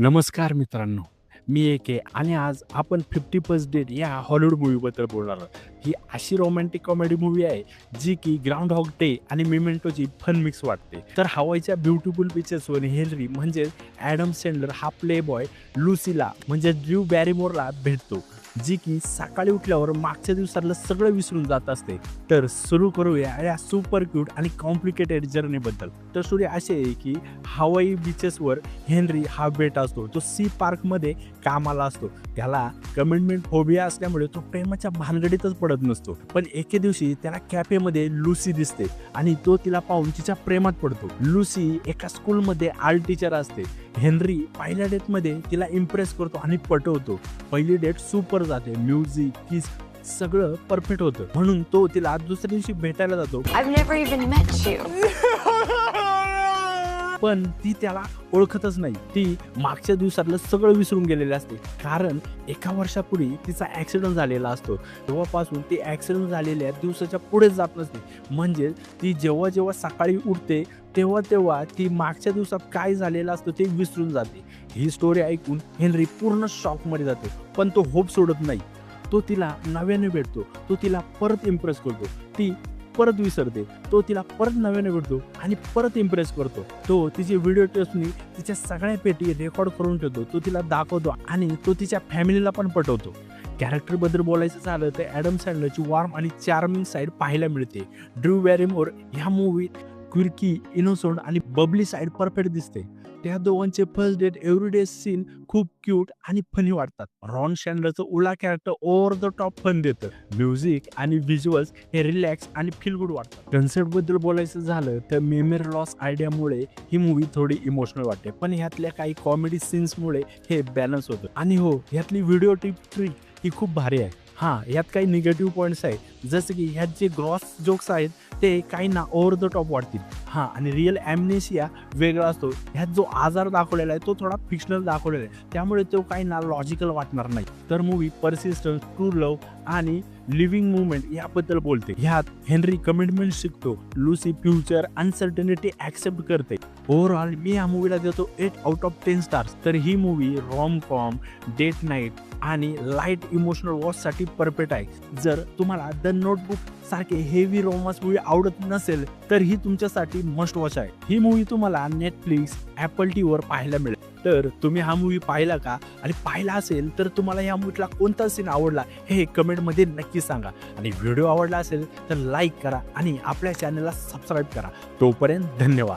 नमस्कार मित्रांनो मी एक आहे आणि आज आपण फिफ्टी फर्स्ट डेट या हॉलिवूड मूवीबद्दल बोलणार आहोत. ही अशी रोमॅन्टिक कॉमेडी मूवी आहे जी की ग्राउंड हॉक डे आणि मिमेंटोची फन मिक्स वाटते. तर हवाईच्या ब्युटिफुल बीचेसवर हेनरी म्हणजेच ॲडम सेंडलर हा प्ले बॉय लुसीला म्हणजे ड्र्यू बॅरीमोरला भेटतो. जी की सकाळी उठल्यावर मागच्या दिवसातलं सगळं विसरून जात असते. तर सुरू करूया या सुपर क्यूट आणि कॉम्प्लिकेटेड जर्नीबद्दल तर स्टोरी अशी आहे की हवाई बीचेसवर हेनरी हा बेट असतो. तो सी पार्कमध्ये कामाला असतो. त्याला कमिटमेंट फोबिया असल्यामुळे तो प्रेमाच्या भानगडीतच पडत नसतो. पण एके दिवशी त्याला कॅफेमध्ये लुसी दिसते आणि तो तिला पाहून तिच्या प्रेमात पडतो. लुसी एका स्कूलमध्ये आर्ट टीचर असते. हेनरी पहिल्या डेटमध्ये तिला इम्प्रेस करतो आणि पटवतो. पहिली डेट सुपर जाते. म्युझिक किस सगळं परफेक्ट होतं. म्हणून तो तिला दुसऱ्या दिवशी भेटायला जातो. पण ती त्याला ओळखतच नाही. ती मागच्या दिवसातलं सगळं विसरून गेलेली असते. कारण एका वर्षापूर्वी तिचा ऍक्सिडेंट झालेला असतो. तेव्हापासून ती ऍक्सिडेंट झालेल्या दिवसाच्या पुढे जात नसते. म्हणजे ती जेव्हा जेव्हा सकाळी उठते तेव्हा तेव्हा ती मागच्या दिवसात काय झालेलं असतं ते विसरून जाते. ही स्टोरी ऐकून हेनरी पूर्ण शॉकमध्ये जातो. पण तो होप सोडत नाही. तो तिला नव्याने भेटतो. तो तिला परत इम्प्रेस करतो. ती परत विसरते. तो तिला परत नव्याने भेटतो आणि परत इम्प्रेस करतो. तो तिची व्हिडिओ टेस्टनी तिच्या सगळ्या पेटी रेकॉर्ड करून ठेवतो. तो तिला दाखवतो आणि तो तिच्या फॅमिलीला पण पटवतो. कॅरेक्टरबद्दल बोलायचं झालं तर ॲडम सँडलची वॉर्म आणि चार्मिंग साईड पाहायला मिळते. ड्रू वॅरिमोर ह्या मूवीत क्विरकी इनोसोंड आणि बबली साईड परफेक्ट दिसते. त्या दोघांचे फर्स्ट डेट एव्हरीडे सीन खूप क्यूट आणि फनी वाटतात. रॉन शँडलरचं उला character over the top fun देतं. म्युझिक आणि व्हिज्युअल्स हे रिलॅक्स आणि फील गुड वाटतात. कन्सेप्टबद्दल बोलायचं झालं तर मेमरी लॉस आयडियामुळे ही मूवी थोडी इमोशनल वाटते. पण ह्यातल्या काही कॉमेडी सीन्समुळे हे बॅलन्स होतं. आणि हो ह्यातली व्हिडिओ टिप ट्रिक ही खूप भारी आहे. हां यात काही निगेटिव्ह पॉईंट्स आहेत. जसं की ह्यात जे ग्रॉस जोक्स आहेत ते काहींना ओव्हर द टॉप वाटतील. हां आणि रिअल ॲमनेशिया वेगळा असतो. ह्यात जो आजार दाखवलेला आहे तो थोडा फिक्शनल दाखवलेला आहे. त्यामुळे तो काहींना लॉजिकल वाटणार नाही. तर मूवी परसिस्टन्स ट्रू लव आणि लिव्हिंग मुवमेंट याबद्दल बोलते. ह्यात हेनरी कमिटमेंट शिकतो. लुसी फ्युचर अनसर्टनिटी ऍक्सेप्ट करते. ओव्हरऑल मी या मूवीला देतो eight out of ten stars तर ही movie rom com date night आणि लाइट इमोशनल वॉचसाठी परफेक्ट आहे. जर तुम्हाला द नोटबुक सारखे हेवी रोमांस मूवी आवडत नसेल तर ही तुमच्यासाठी मस्ट वॉच आहे. ही मूवी तुम्हाला नेटफ्लिक्स ॲपल टी वर पाहायला मिळेल. तर तुम्ही हा मूवी पाहिला का? आणि पाहिला असेल तर तुम्हाला या मूवीतला कोणता सीन आवडला हे कमेंटमध्ये नक्की सांगा. आणि व्हिडिओ आवडला असेल तर लाईक करा आणि आपल्या चॅनलला सबस्क्राईब करा. तोपर्यंत धन्यवाद.